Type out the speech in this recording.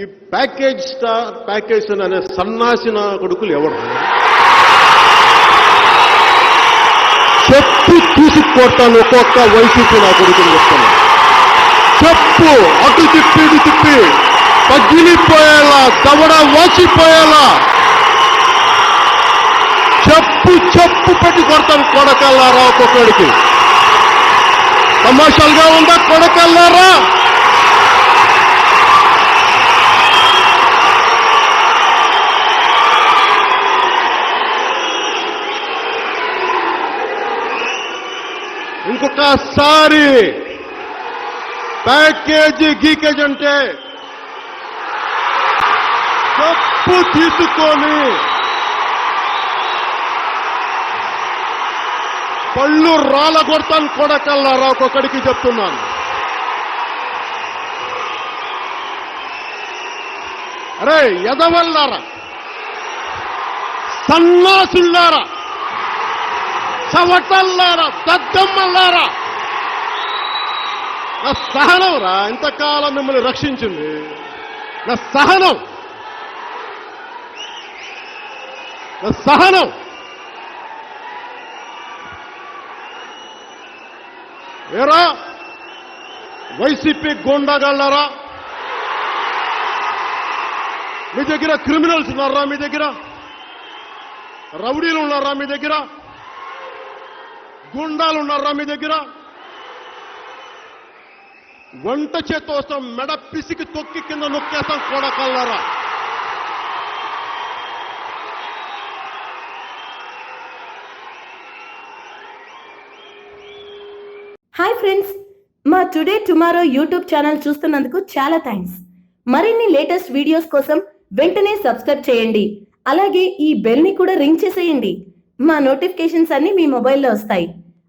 ఈ package star package అనే సన్నాసిన కొడుకులు ఎవరు? చెప్పు చూసి కొడతాను ఒక్కొక్క వైసీపీ నా కొడుకుని చెప్తాను. చెప్పు అటు తిప్పి ఇటు తిప్పి. పగిలిపోయేలా దవడ వాచిపోయేలా. చెప్పు చెప్పు పెట్టి కొడతాను కొడకల్లారా ఒక్కొక్కడికి. తమాషాలుగా ఉందా కొడకల్లారా? ఇంకొకసారి ప్యాకేజీ గీకేజ్ అంటే తప్పు తీసుకొని పళ్ళు రాళ్ళ కొడతాను కొడకల్లారా ఒక్కొక్కడికి చెప్తున్నాను. అరే ఎదవల్లారా సన్నాసుల్లారా చవటల్లారా సద్దమ్మల్లారా. నా సహనం రా ఇంతకాలం మిమ్మల్ని రక్షించింది. నా సహనం. నా సహనం. ఏరా వైసీపీ గోండాగాళ్ళారా? మీ దగ్గర క్రిమినల్స్ ఉన్నారా మీ దగ్గర? రౌడీలు ఉన్నారా మీ దగ్గర? గుండాలు ఉన్నారా మీ దగ్గర? వంట చేత్తో వస్తాం మెడ పిసికి తొక్కి కింద నొక్కేస్తాం కొడకల్లారా హాయ్ ఫ్రెండ్స్ మా టుడే టుమారో యూట్యూబ్ ఛానల్ చూస్తున్నందుకు చాలా థ్యాంక్స్ మరిన్ని లేటెస్ట్ వీడియోస్ కోసం వెంటనే సబ్స్క్రైబ్ చేయండి. అలాగే ఈ బెల్ని కూడా రింగ్ చేసేయండి. మా నోటిఫికేషన్స్ అన్ని మీ మొబైల్లో వస్తాయి.